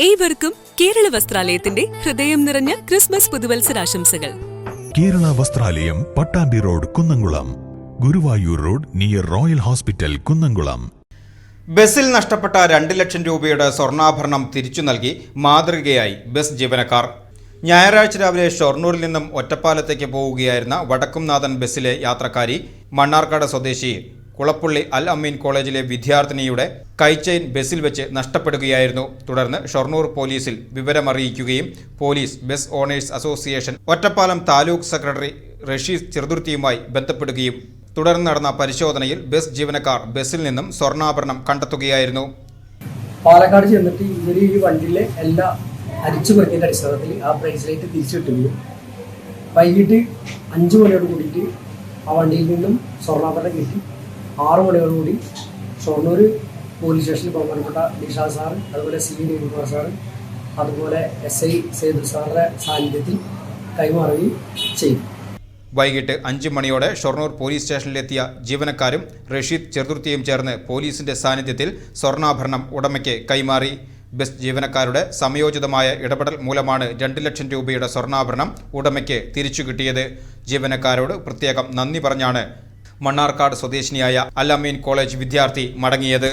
ഏവർക്കും കേരള വസ്ത്രാലയത്തിന്റെ ഹൃദയം നിറഞ്ഞ Christmas പുതുവത്സരാശംസകൾ. Kerala Vasthralayam Pattambi road Kunnamkulam. Guruvayur road near royal hospital Kunnamkulam. ബസിൽ നഷ്ടപ്പെട്ട രണ്ട് ലക്ഷം രൂപയുടെ സ്വർണാഭരണം തിരിച്ചു നൽകി മാതൃകയായി ബസ് ജീവനക്കാർ. ഞായറാഴ്ച രാവിലെ ഷൊർണൂരിൽ നിന്നും ഒറ്റപ്പാലത്തേക്ക് പോവുകയായിരുന്ന വടക്കുംനാഥൻ ബസ്സിലെ യാത്രക്കാരി മണ്ണാർക്കാട് സ്വദേശി കുളപ്പുള്ളി അൽ അമീൻ കോളേജിലെ വിദ്യാർത്ഥിനിയുടെ കൈചെയിൻ ബസ്സിൽ വെച്ച് നഷ്ടപ്പെടുകയായിരുന്നു. തുടർന്ന് ഷൊർണൂർ പോലീസിൽ വിവരമറിയിക്കുകയും police bus owners association Ottapalam taluk secretary Rasheed ചെറുതുർത്തിയുമായി ബന്ധപ്പെടുകയും തുടർന്ന് നടന്ന പരിശോധനയിൽ ബസ് ജീവനക്കാർ ബസ്സിൽ നിന്നും സ്വർണാഭരണം കണ്ടെത്തുകയായിരുന്നു. പാലക്കാട് ചെന്നിട്ട് ഇവർ ഈ വണ്ടിയിലെ എല്ലാ അരിച്ചു പറഞ്ഞതിന്റെ അടിസ്ഥാനത്തിൽ ആ പ്രൈസ് തിരിച്ചു കിട്ടുകയും വൈകിട്ട് അഞ്ച് മണിയോട് കൂടിയിട്ട് ആ വണ്ടിയിൽ നിന്നും സ്വർണാഭരണം കിട്ടി. ആറ് മണിയോടുകൂടി ഷൊർണൂർ പോലീസ് സ്റ്റേഷനിൽ ബഹുമാനപ്പെട്ട നിഷാ സാർ അതുപോലെ സി ദേവികുമാർ സാർ അതുപോലെ എസ് ഐ സേതു സാറിന്റെ സാന്നിധ്യത്തിൽ കൈമാറുകയും ചെയ്തു. വൈകിട്ട് അഞ്ച് മണിയോടെ ഷൊർണൂർ പോലീസ് സ്റ്റേഷനിലെത്തിയ ജീവനക്കാരും റഷീദ് ചെറുതുർത്തിയും ചേർന്ന് പോലീസിന്റെ സാന്നിധ്യത്തിൽ സ്വർണാഭരണം ഉടമയ്ക്ക് കൈമാറി. ബസ് ജീവനക്കാരുടെ സമയോചിതമായ ഇടപെടൽ മൂലമാണ് രണ്ട് ലക്ഷം രൂപയുടെ സ്വർണാഭരണം ഉടമയ്ക്ക് തിരിച്ചു കിട്ടിയത്. ജീവനക്കാരോട് പ്രത്യേകം നന്ദി പറഞ്ഞാണ് മണ്ണാർക്കാട് സ്വദേശിനിയായ അലമീൻ കോളേജ് വിദ്യാർത്ഥി മടങ്ങിയത്.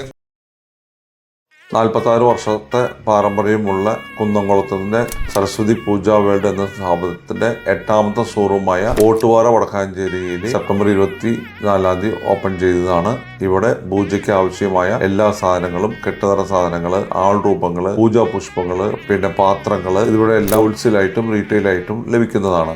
നാൽപ്പത്താറ് വർഷത്തെ പാരമ്പര്യമുള്ള കുന്നംകുളത്തിന്റെ സരസ്വതി പൂജ വേൾഡ് എന്ന സ്ഥാപനത്തിന്റെ എട്ടാമത്തെ ഷോറൂമായ ഓട്ടുവാര വടക്കാഞ്ചേരിയിൽ സെപ്റ്റംബർ ഇരുപത്തി നാലാം തീയതി ഓപ്പൺ ചെയ്തതാണ്. ഇവിടെ പൂജയ്ക്ക് ആവശ്യമായ എല്ലാ സാധനങ്ങളും കെട്ടുതറ സാധനങ്ങൾ ആൾ രൂപങ്ങൾ പൂജാ പുഷ്പങ്ങൾ പിന്നെ പാത്രങ്ങൾ ഇതിവിടെ എല്ലാ ഹോൾസെയിലായിട്ടും റീറ്റെയിലായിട്ടും ലഭിക്കുന്നതാണ്.